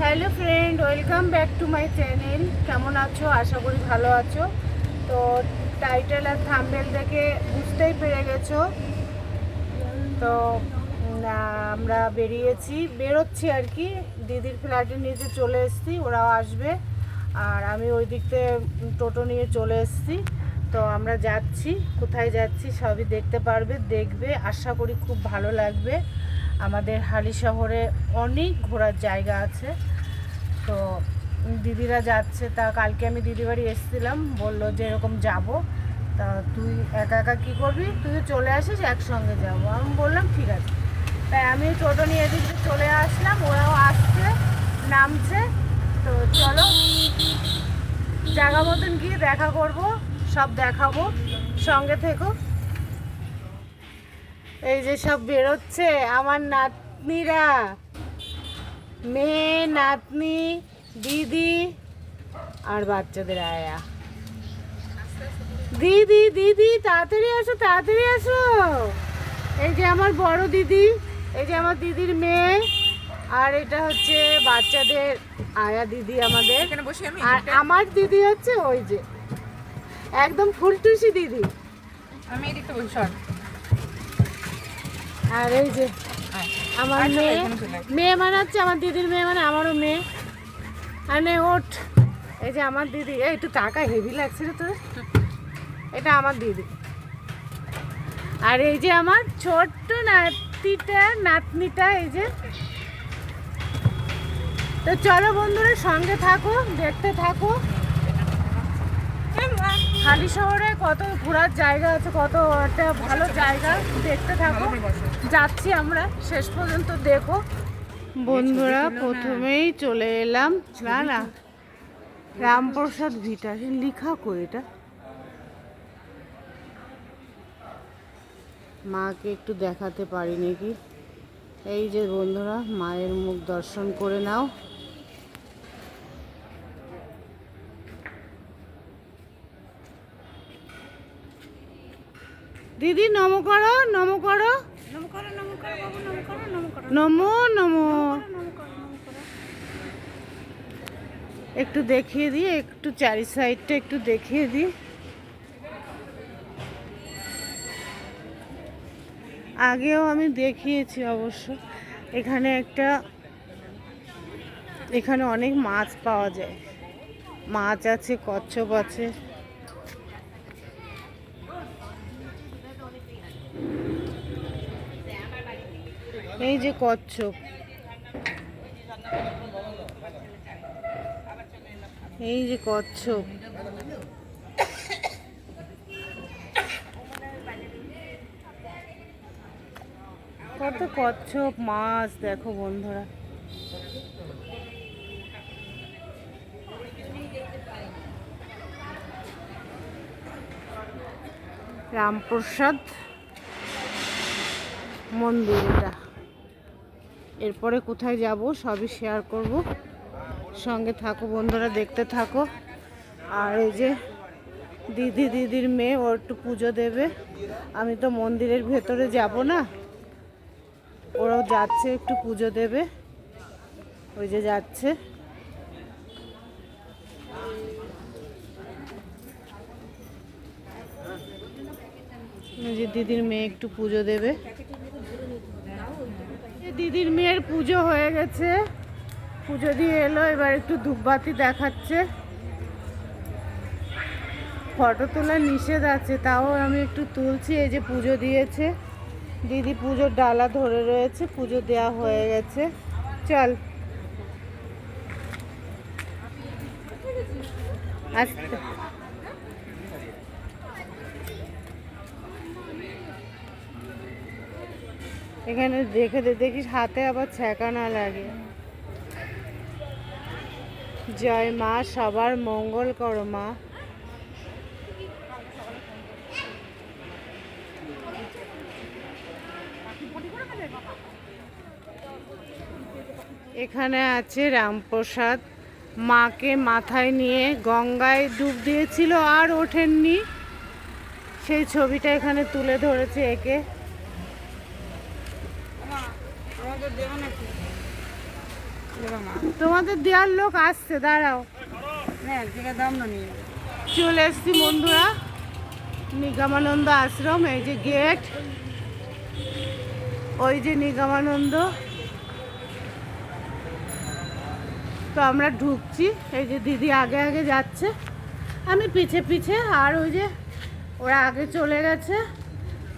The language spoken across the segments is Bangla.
Hello friend welcome back to my channel কেমন আছো? আশা করি ভালো আছো। তো টাইটেল আর থাম্বেল দেখে বুঝতেই পেরে গেছো। তো আমরা বেরিয়েছি। বেরোচ্ছি আর কি। দিদির ফ্ল্যাটের নিচে চলে এসেছি, ওরাও আসবে। আর আমি ওই দিক থেকে টোটো নিয়ে চলে এসেছি। তো আমরা যাচ্ছি, কোথায় যাচ্ছি সবই দেখতে পারবে, দেখবে, আশা করি খুব ভালো লাগবে। আমাদের হালি শহরে অনেক ঘোরার জায়গা আছে। তো দিদিরা যাচ্ছে, তা কালকে আমি দিদি বাড়ি এসেছিলাম, বলল যে এরকম যাব। তা তুই একা একা কী করবি? তুই চলে আসিস, একসঙ্গে যাব। আমি বললাম, ঠিক আছে। তাই আমি টোটো নিয়ে এদিকে চলে আসলাম, ওরাও আসছে, নামছে। তো চলো, জায়গা মতন গিয়ে দেখা করব, সব দেখাবো, সঙ্গে থেকো। এই যে সব বেরোচ্ছে, আমার নাতনিরা। মেয়ে, নাতনি, দিদি আর বাচ্চাদের আয়া। দিদি দিদি, তাড়াতাড়ি আসো তাড়াতাড়ি আসো। এই যে আমার বড় দিদি, এই যে আমার দিদির মেয়ে, আর এটা হচ্ছে বাচ্চাদের আয়া দিদি আমাদের। এখানে বসে আমি আর আমার দিদি হচ্ছে ওই যে একদম ফুলটুসি দিদি। আমি এদিকটা বসে আর এই যে আমার মেয়ে। মেয়ে মানে হচ্ছে আমার দিদির মেয়ে মানে আমারও মেয়ে। আর নে ওঠ। এই যে আমার দিদি এই একটু টাকা হেভি লাগছে রে তোর। এটা আমার দিদি। আর এই যে আমার ছোট্ট নাতিটা নাতনিটা এই যে তো চলো বন্ধুরা, সঙ্গে থাকো, দেখতে থাকো। খালি শহরে কত ঘোরার জায়গা আছে, কত একটা ভালো জায়গা, দেখতে থাকো। যাচ্ছি আমরা, শেষ পর্যন্ত দেখো। বন্ধুরা, প্রথমেই চলে এলাম, না না, রামপ্রসাদ ভিটা লিখা কই এটা? মাকে একটু দেখাতে পারি নাকি? এই যে বন্ধুরা, মায়ের মুখ দর্শন করে নাও। দিদি নম করো নম করো। নমো নমো একটু দেখিয়ে দিই একটু চারি সাইডটা একটু দেখিয়ে দিই। আগেও আমি দেখিয়েছি অবশ্য। এখানে একটা এখানে অনেক মাছ পাওয়া যায়। মাছ আছে কচ্ছপ আছে। এই যে কচ্ছপ। এই যে কচ্ছপ। কত কচ্ছপ মাছ দেখো বন্ধুরা। রামপ্রসাদ মন্দির এটা এরপরে কোথায় যাব সবই শেয়ার করব। সঙ্গে থাকো বন্ধুরা, দেখতে থাকো। আর এই যে দিদি দিদির মেয়ে ও একটু পুজো দেবে। আমি তো মন্দিরের ভেতরে যাব না। ওরাও যাচ্ছে, একটু পুজো দেবে। ওই যে যাচ্ছে। যে দিদির মেয়ে একটু পুজো দেবে। দিদির মেয়ের পুজো হয়ে গেছে। পুজো দিয়ে এলো, এবার একটু ধূপবাতি দেখাচ্ছে। ফটো তোলার নিষেধ আছে, তাও আমি একটু তুলছি, এই যে পুজো দিয়েছে। দিদি পুজোর ডালা ধরে রয়েছে, পুজো দেওয়া হয়ে গেছে। চল। আস্তে। এখানে দেখে দেখিস হাতে আবার ছ্যাঁকা না লাগে। জয় মা, সবার মঙ্গল করো মা। এখানে আছে রামপ্রসাদ। মাকে মাথায় নিয়ে গঙ্গায় ডুব দিয়েছিল আর ওঠেননি। সেই ছবিটা এখানে তুলে ধরেছে একে আমাদের দেবো নাকি দেবো মা তোমাদের দেওয়ার লোক আসছে দাঁড়াও। নিয়ে। চলে এসছি বন্ধুরা নিগমানন্দ আশ্রম এই যে গেট ওই যে নিগমানন্দ। তো আমরা ঢুকছি এই যে দিদি আগে আগে যাচ্ছে। আমি পিছে পিছে আর ওই যে ওরা আগে চলে গেছে।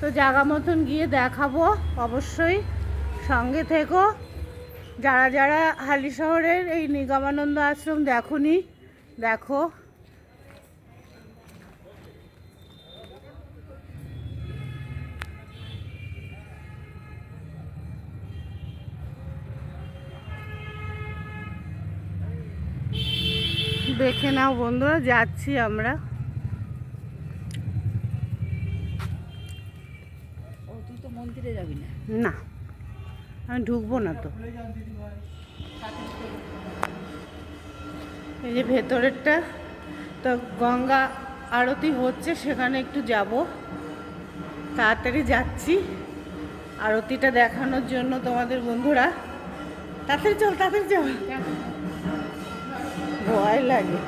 তো জায়গা মতন গিয়ে দেখাবো অবশ্যই। সঙ্গে থেকো। যারা যারা হালি শহরের এই নিগমানন্দ আশ্রম দেখোনি দেখো। দেখে নাও বন্ধুরা যাচ্ছি আমরা। ও তুই তো মন্দিরে যাবি না? না। আমি ঢুকবো না তো। এই যে ভেতরেরটা, তো গঙ্গা আরতি হচ্ছে, সেখানে একটু যাব। তাড়াতাড়ি যাচ্ছি। আরতিটা দেখানোর জন্য তোমাদের বন্ধুরা। তাড়াতাড়ি চল তাড়াতাড়ি চল। ভয় লাগে।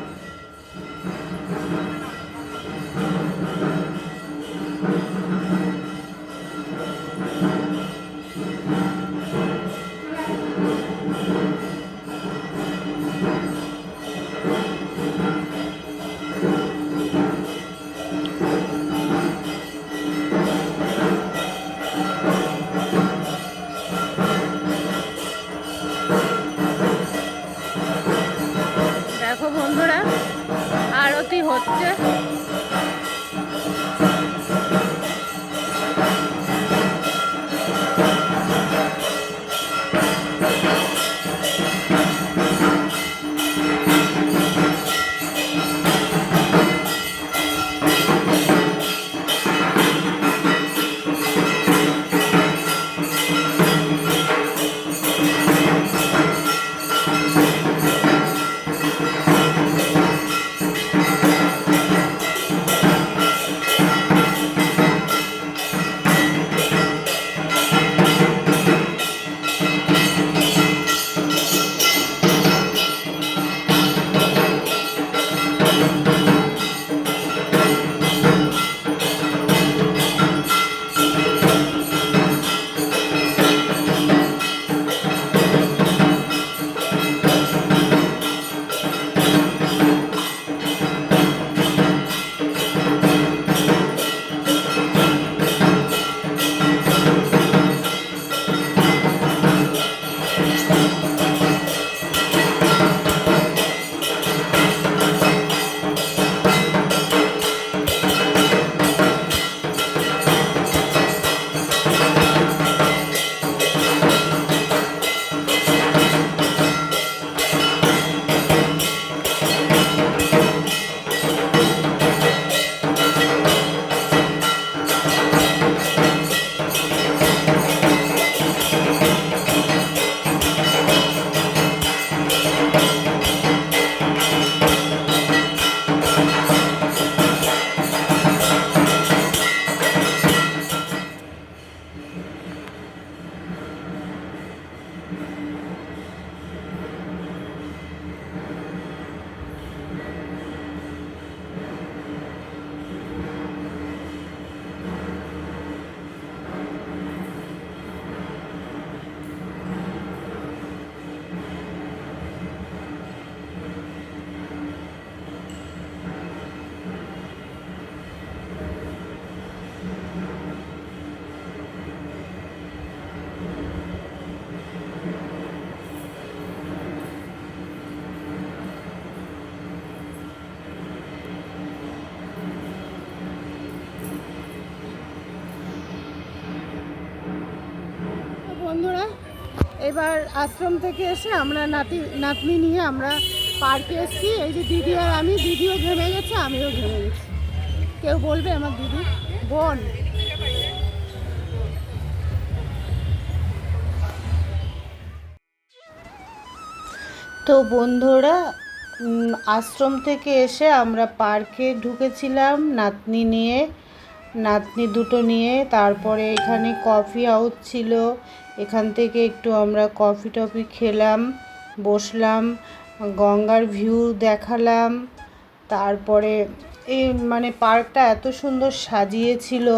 এবার আশ্রম থেকে এসে আমরা নাতি, নাতনি নিয়ে আমরা পার্কে এসেছি। এই যে দিদি আর আমি, দিদিও ঘেমে গেছে, আমিও ঘেমে গেছি। কেউ বলবে আমার দিদি? বোন। তো বন্ধুরা আশ্রম থেকে এসে আমরা পার্কে ঢুকেছিলাম, নাতনি নিয়ে, নাতনি দুটো নিয়ে। তারপরে এখানে কফি হাউস ছিল এখান থেকে একটু আমরা কফি টফি খেলাম, বসলাম, গঙ্গার ভিউ দেখালাম, তারপরে এই মানে পার্কটা এত সুন্দর সাজিয়েছিল,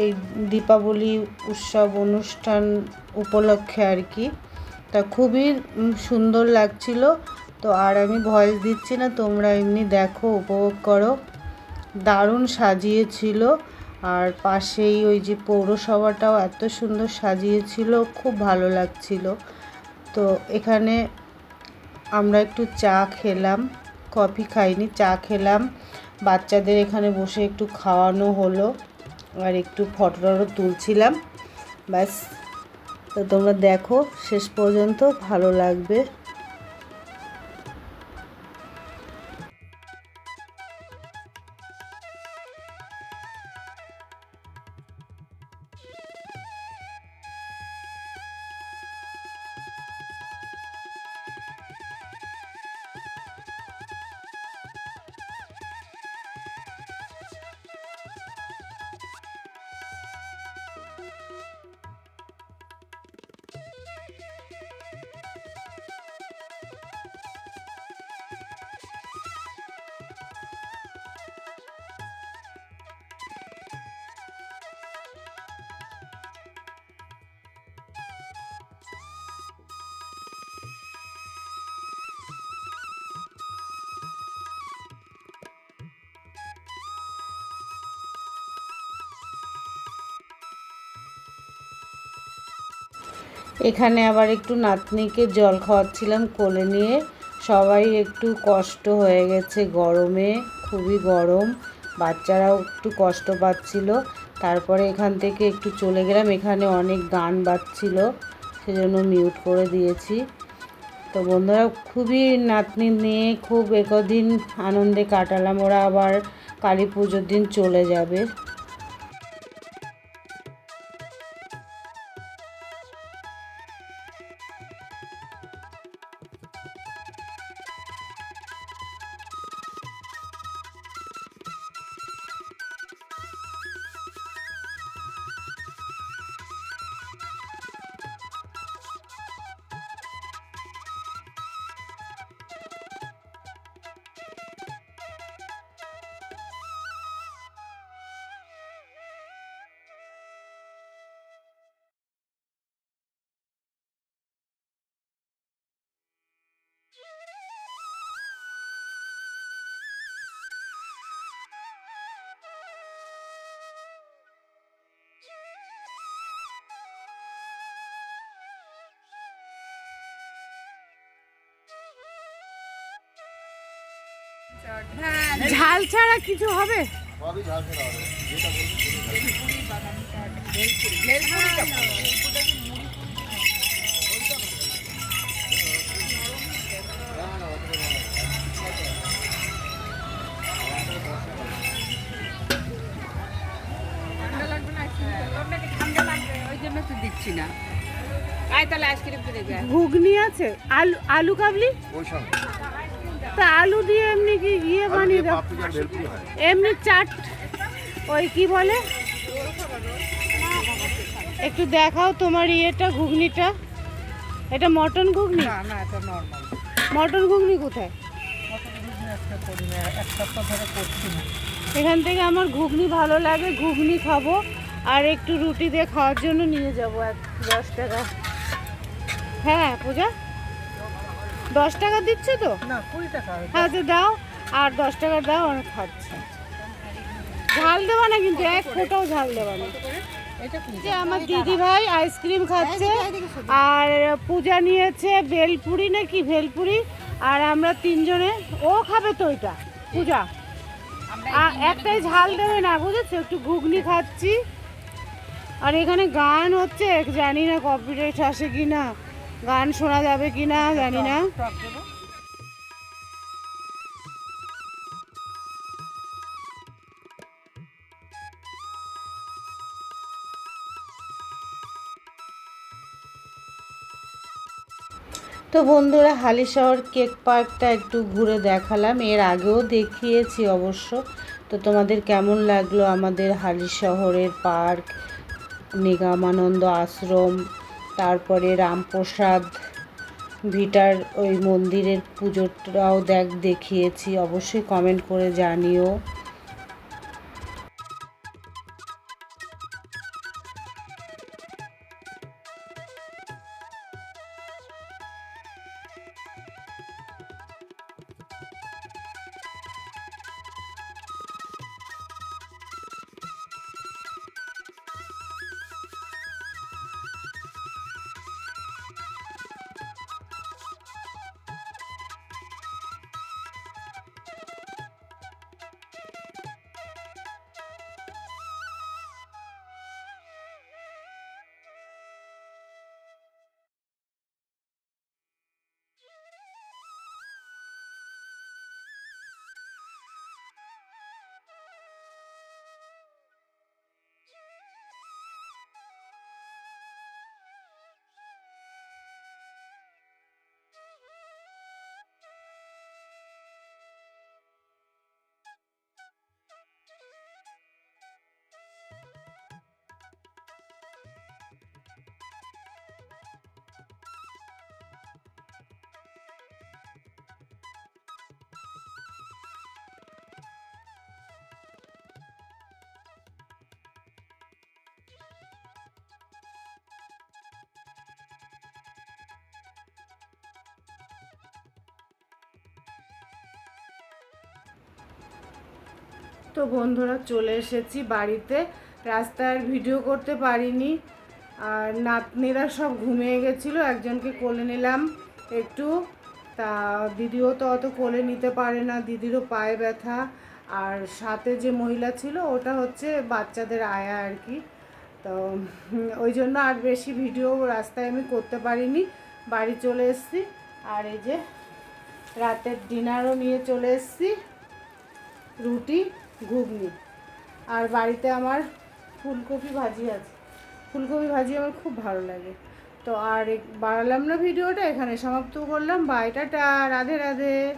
এই দীপাবলি উৎসব অনুষ্ঠান উপলক্ষে আর কি। তা খুবই সুন্দর লাগছিল, তো আর আমি ভয়েস দিচ্ছি না, তোমরা এমনি দেখো, উপভোগ করো। দারুণ সাজিয়েছিল। আর পাশেই ওই যে পৌরসভাটাও এত সুন্দর সাজিয়েছিল, খুব ভালো লাগছিল। তো এখানে আমরা একটু চা খেলাম, কফি খাইনি, চা খেলাম। বাচ্চাদের এখানে বসে একটু খাওয়ানো হলো আর একটু ফটো টটো তুলছিলাম। ব্যাস, তো তোমরা দেখো, শেষ পর্যন্ত ভালো লাগবে। এখানে আবার একটু নাতনিকে জল খাওয়াচ্ছিলাম, কোলে নিয়ে। সবাই একটু কষ্ট হয়ে গেছে গরমে, খুবই গরম। বাচ্চারাও একটু কষ্ট পাচ্ছিল। তারপরে এখান থেকে একটু চলে গেলাম, এখানে অনেক গান বাজছিল, সেজন্য মিউট করে দিয়েছি। তো বন্ধুরা, খুবই নাতনি নিয়ে খুব একদিন আনন্দে কাটালাম, ওরা আবার কালী পুজোর দিন চলে যাবে। ঝাল ছাড়া কিছু হবে? দিচ্ছি না তাহলে ঘুগনি আছে? আলু আলু কাবলি? ওই সঙ্গে তা আলু দিয়ে এমনি কি ইয়ে বানিয়ে দাও। এমনি চাট ওই কি বলে? একটু দেখাও তোমার ইয়েটা ঘুগনিটা। এটা মটন ঘুগনি? না না এটা নর্মাল মটন ঘুগনি কোথায়? একটা করি না এক সপ্তাহ ধরে এখান থেকে আমার ঘুগনি ভালো লাগে ঘুগনি খাব আর একটু রুটি দিয়ে খাওয়ার জন্য নিয়ে যাব এক দশ টাকা। হ্যাঁ পূজা? দশ টাকা দিচ্ছে তো? না কুড়ি টাকা হ্যাঁ দাও। আর দশ টাকা দাও অনেক খাচ্ছে। ঝাল দেবা না কিন্তু এক ফোঁটাও ঝাল দেবা না। যে আমার দিদি ভাই আইসক্রিম খাচ্ছে আর পূজা নিয়েছে ভেলপুরি নাকি ভেলপুরি আর আমরা তিনজনে ও খাবে তো এটা পূজা। একটাই ঝাল দেবে না বুঝেছ? একটু ঘুগনি খাচ্ছি। আর এখানে গান হচ্ছে জানি না কপিরাইট আসে কি না গান শোনা যাবে কি না, জানি না। তো বন্ধুরা, হালিশহর কেক পার্কটা একটু ঘুরে দেখালাম। এর আগেও দেখিয়েছি অবশ্য। তো তোমাদের কেমন লাগল আমাদের হালিশহরের পার্ক, নিগমানন্দ আশ্রম? তারপরে রামপ্রসাদ ভিটার ওই মন্দিরের পুজোটাও দেখ দেখিয়েছি অবশ্যই কমেন্ট করে জানিও। তো বন্ধুরা চলে এসেছি বাড়িতে। রাস্তার ভিডিও করতে পারিনি। আর নাতনিরা সব ঘুমিয়ে গেছিল, একজনকে কোলে নিলাম একটু। তা দিদিও তো অত কোলে নিতে পারে না, দিদিরও পায়ে ব্যথা। আর সাথে যে মহিলা ছিল, ওটা হচ্ছে বাচ্চাদের আয়া আর কি। তো ওই জন্য আর বেশি ভিডিও রাস্তায় আমি করতে পারিনি। বাড়ি চলে এসেছি। আর এই যে রাতের ডিনারও নিয়ে চলে এসেছি। রুটি ঘুগনি। আর বাড়িতে আমার ফুলকপি ভাজি আছে। ফুলকপি ভাজি আমার খুব ভালো লাগে। তো আর বাড়ালাম না ভিডিওটা, এখানে সমাপ্ত করলাম। বাইটাটা রাধে রাধে।